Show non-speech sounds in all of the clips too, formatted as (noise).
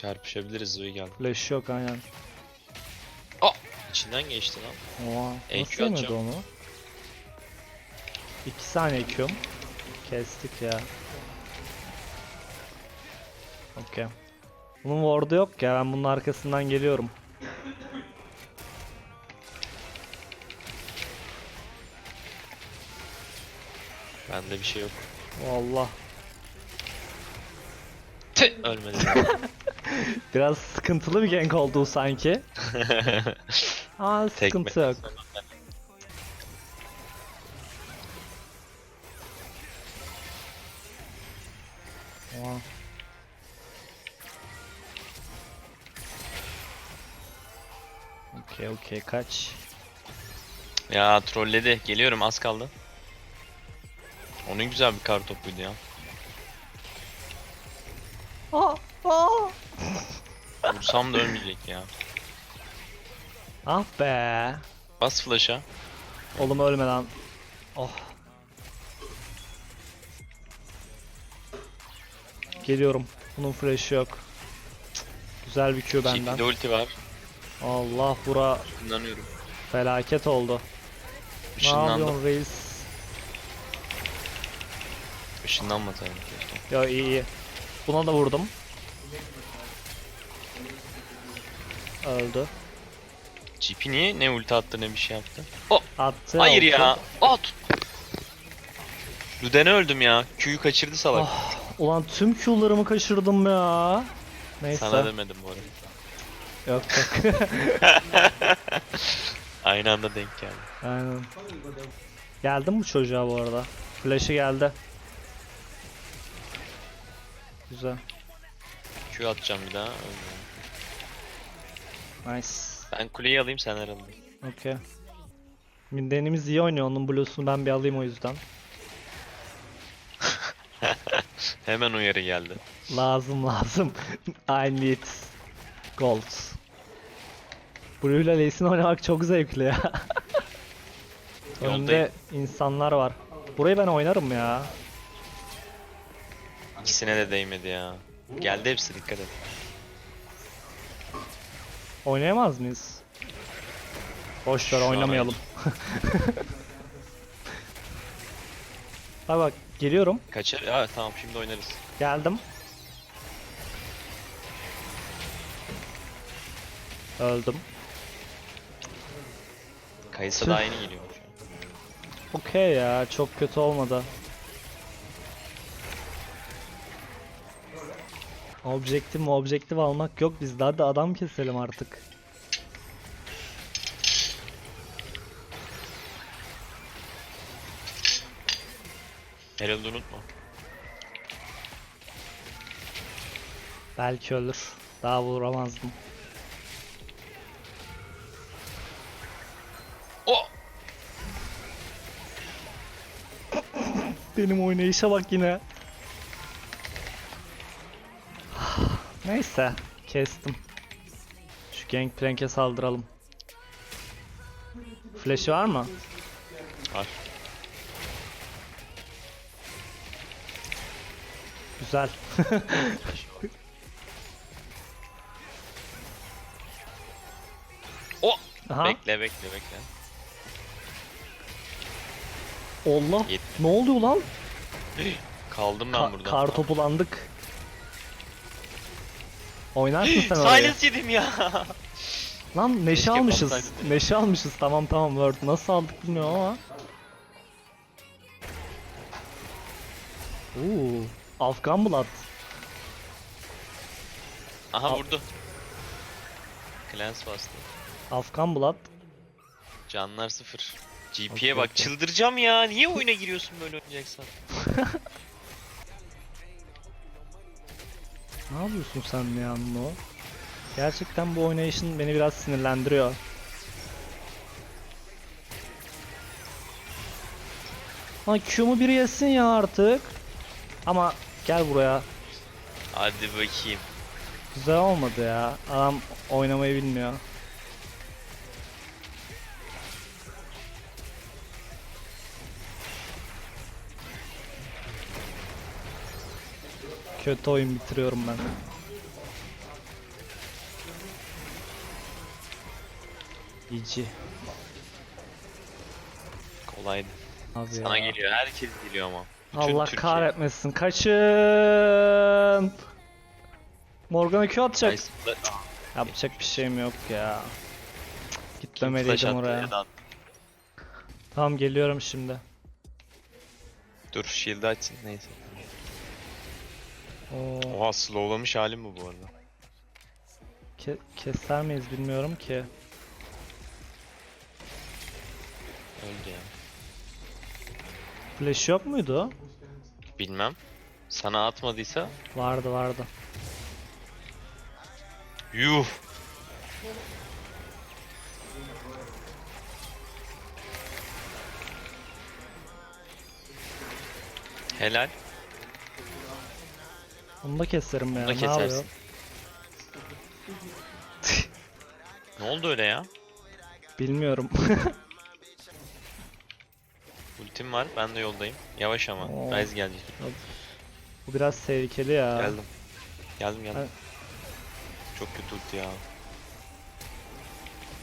Çarpışabiliriz Zoe geldi. Flash yok aynen. İçinden geçti lan. Oha. EQ Nasıl yemedi atacağım. onu? 2 saniye Q'm. Kestik ya. Okey. Bunun ward'u yok ya ben bunun arkasından geliyorum. Bende bir şey yok. Vallahi. Tüh, Ölmedi. (laughs) (laughs) Biraz sıkıntılı bir gank oldu sanki. (laughs) Tekme. sıkıntı yok. Oha. Okey okey kaç. ya trolledi. Geliyorum az kaldı. Onun güzel bir kar topuydu ya. Vursam da ölmeyecek ya. Ah be. Bas flash'a. Oğlum ölme lan. Oh. Geliyorum. Bunun flash'ı yok. Cık, Güzel bir Q benden. Şimdi ulti var. Allah bura İnanıyorum. felaket oldu. Ne Işınlandı. yapıyorsun reis? Işınlanmasaydım keşke. Ya iyi iyi. Buna da vurdum. Öldü. GP niye ne ulti attı ne bir şey yaptı? Oh, Attı. hayır oldu. ya. At. Luden'e öldüm ya. Q'yu kaçırdı salak. Ah, ulan tüm Q'larımı kaçırdım ya. Neyse. Sana demedim bu arada. Yok yok. (laughs) Aynı anda denk geldi. Aynen. Geldi mi bu çocuğa bu arada? Flash'ı geldi. Güzel. Q atacağım bir daha. Nice. Ben kuleyi alayım sen herhalde. Okey. Mindenimiz iyi oynuyor. Onun blues'unu ben bir alayım o yüzden. (laughs) Hemen uyarı geldi. Lazım lazım. (laughs) I need gold. Blue ile Lee Sin oynamak çok zevkli ya. Önde (laughs) Yoldayım. insanlar var. Burayı ben oynarım ya. İkisine de değmedi ya. Geldi hepsi dikkat et. Oynayamaz mıyız? Boş ver oynamayalım. Bak (laughs) bak geliyorum. Kaçar. Ya tamam şimdi oynarız. Geldim. Öldüm. Kayısı daha yeni geliyor şu an. Okey ya çok kötü olmadı. Objektif mi objektif almak yok bizde hadi adam keselim artık. Herald'ı unutma. Belki ölür. Daha vuramazdım. Oh! Benim oynayışa bak yine. Neyse kestim. Şu Gangplank'e saldıralım. Flash'ı var mı? Var. Güzel. Oh! Aha. Bekle bekle bekle. Allah. Yet- Ne oluyor lan? Kaldım ben Ka- burada. kar topulandık. Oynarsın sen orayı. Silence yedim ya. Lan neşe Keşke almışız. patlasaydı. Neşe almışız. Tamam tamam Word. Nasıl aldık bilmiyorum ama. Oo, Afgan Blood. Aha vurdu. Clans bastı. Afgan Blood. Canlar sıfır. GP'ye Okey, bak okey. çıldıracağım ya. Niye oyuna giriyorsun böyle oynayacaksan? (laughs) Ne yapıyorsun sen Anno? Gerçekten bu oynayışın beni biraz sinirlendiriyor. Lan Q'mu biri yesin ya artık. Ama gel buraya. Hadi bakayım. Güzel olmadı ya. Adam oynamayı bilmiyor. Kötü oyun bitiriyorum ben. GG. Kolaydı. Abi Sana ya. geliyor. Herkes geliyor ama. Bütün Allah Türkiye. kahretmesin. Kaçın. Morgana Q atacak. Nice. Yapacak bir şeyim yok ya. Gitmemeliydim oraya. Tamam geliyorum şimdi. Dur shield açsın neyse. Oo, Oha slowlamış halim bu bu arada. ke- keser miyiz bilmiyorum ki. Öldü ya. Flash yok muydu? Bilmem. Sana atmadıysa Vardı vardı. yuh. Helal. Onu da keserim ya. Bunu da Ne yapıyor? kesersin. Ne oldu öyle ya? Bilmiyorum. (laughs) Ultim var. Ben de yoldayım. Yavaş ama. Oo. Ryze gelecek. Bu biraz tehlikeli ya. Geldim. Geldim geldim. Ben- Çok kötü ulti ya.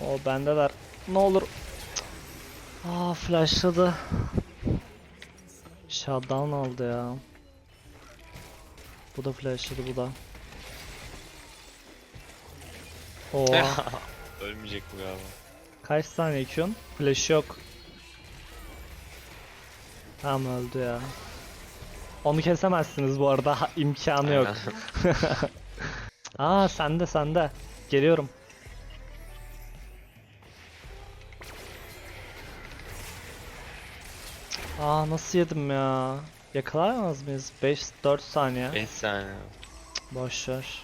O bendeler. Ne olur. Cık. Aa flashladı. Shutdown aldı ya. Bu da flashladı bu da. Oha. (laughs) Ölmeyecek bu galiba. Kaç saniye Q'un? Flash yok. Tamam öldü ya. Onu kesemezsiniz bu arada. Ha, (laughs) imkanı yok. (laughs) Aa sende sende. Geliyorum. Aa nasıl yedim ya? Yakalayamaz mıyız? 5 4 saniye. 5 saniye. Boş ver.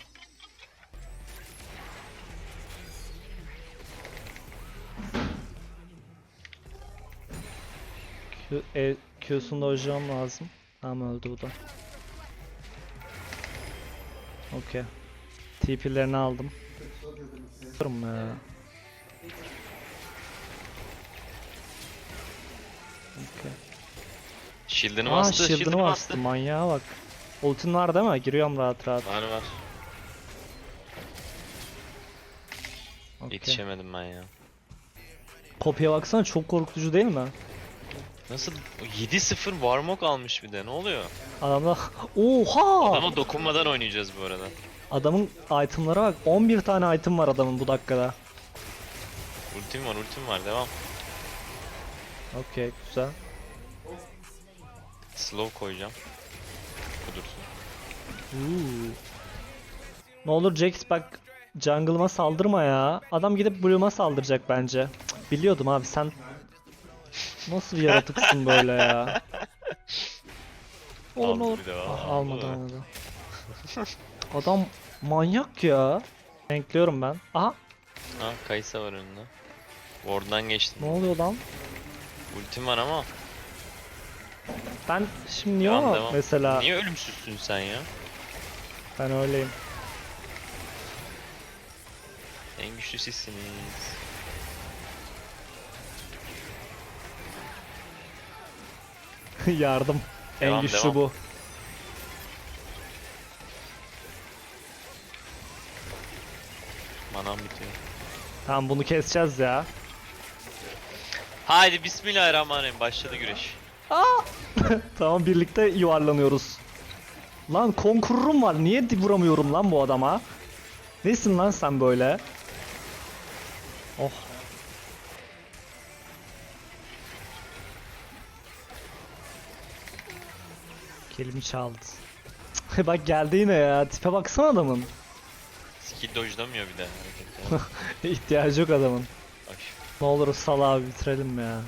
Q, e, Q'sunu lazım. Tamam öldü bu da. Okey. TP'lerini aldım. Durum ya. Okey. Shield'ını Aa bastı. shield'ını Shield'ını bastı. Manyağa bak. Ultin var değil mi? Giriyorum rahat rahat. Var var. Okey. Yetişemedim ben ya. Kopya baksana çok korkutucu değil mi? Nasıl? 7-0 Warmog almış bir de. Ne oluyor? Adamda (laughs) Oha! Adama dokunmadan oynayacağız bu arada. Adamın itemlara bak. 11 tane item var adamın bu dakikada. Ultim var, ultim var. Devam. Okey, güzel. Slow koyacağım. Kudursun. Uuu. Ne olur Jax bak jungle'ıma saldırma ya. Adam gidip Blue'uma saldıracak bence. Cık, biliyordum abi sen nasıl bir yaratıksın böyle ya. Oğlum olur. Ah, almadı almadı. Adam manyak ya. Renkliyorum ben. Aha Ha, Kaysa var önünde. Ward'dan geçtim. ne oluyor lan? Ultim var ama. Ben şimdi ama devam. mesela Niye ölümsüzsün sen ya? ben öyleyim. En güçlü sizsiniz. (laughs) Yardım. en Devam, güçlü devam. bu. Manam bitiyor. Tamam bunu keseceğiz ya. Haydi bismillahirrahmanirrahim. Başladı güreş. (laughs) Tamam birlikte yuvarlanıyoruz. Lan konkururum var. Niye vuramıyorum lan bu adama? Nesin lan sen böyle? Oh. Kelimi çaldı. (laughs) Bak geldi yine ya. Tipe baksana adamın. Skill dodge'lamıyor bir de. (laughs) İhtiyacı yok adamın. Ne olur sal abi bitirelim ya.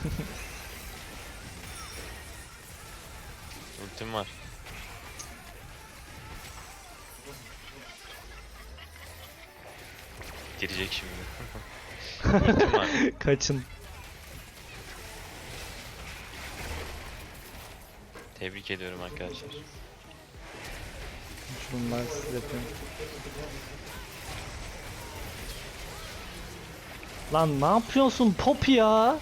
(laughs) Ultim var. Girecek şimdi. Ultim var. (laughs) Kaçın. Tebrik ediyorum arkadaşlar. Bunlar siz yapın. Lan ne yapıyorsun pop ya?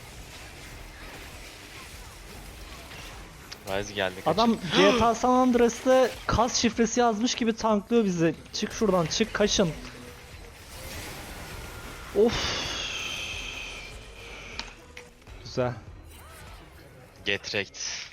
Rise geldi. Kaçın. Adam GTA (gasps) San Andreas'te kas şifresi yazmış gibi tanklıyor bizi. Çık şuradan çık kaşın. Of. Güzel. Get wrecked.